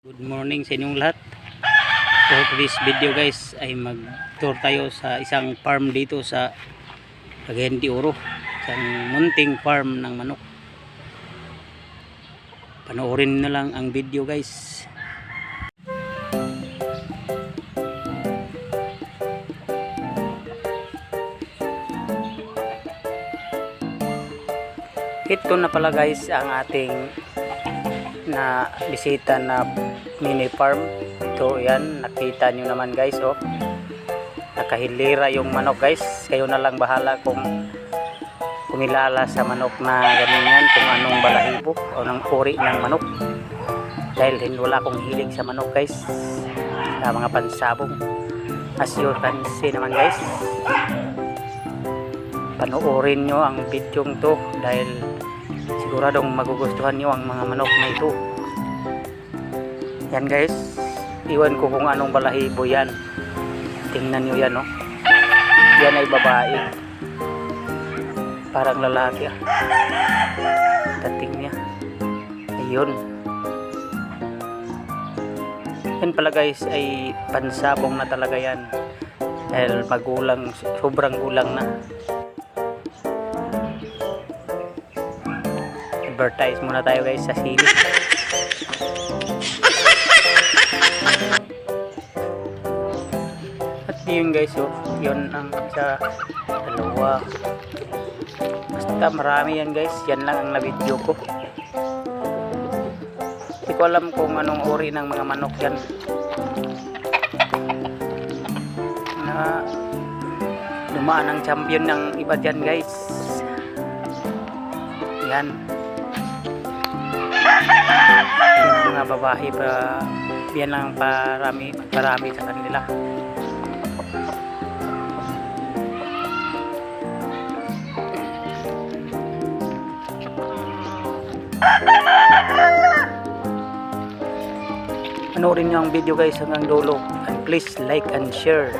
Good morning sa inyong lahat. For today's video guys ay mag-tour tayo sa isang farm dito sa Cagayan de Oro. Isang munting farm ng manok. Panoorin na lang ang video guys. Ito na pala guys ang ating na bisita na mini farm. Ito yan nakita nyo naman guys oh. Nakahilira yung manok guys. Kayo na lang bahala kung kumilala sa manok na ganyan kung anong balahibo o ng uri ng manok. Dahil hindi wala akong hilig sa manok guys sa mga pansabong. As you can see naman guys panoorin nyo ang video to dahil siguradong magugustuhan nyo ang mga manok na ito. Yan guys. Iwan ko kung anong balahibo yan. Tingnan nyo yan no yan ay babae. Parang lalaki ah. Dating niya. Ayun. Yan pala guys ay pansabong na talaga yan. Dahil magulang sobrang gulang na advertise muna tayo guys sa sili at yun guys oh, yun ang isa. Dalawa. Basta marami yan guys. Yan lang ang na-video ko. Hindi ko alam kung anong uri ng mga manok yan. Na dumaan ang champion ng iba dyan guys. Yan yung mga babae pa yan lang parami parami sa kanila. Panoorin nyo ang video guys hanggang dulo. And please like and share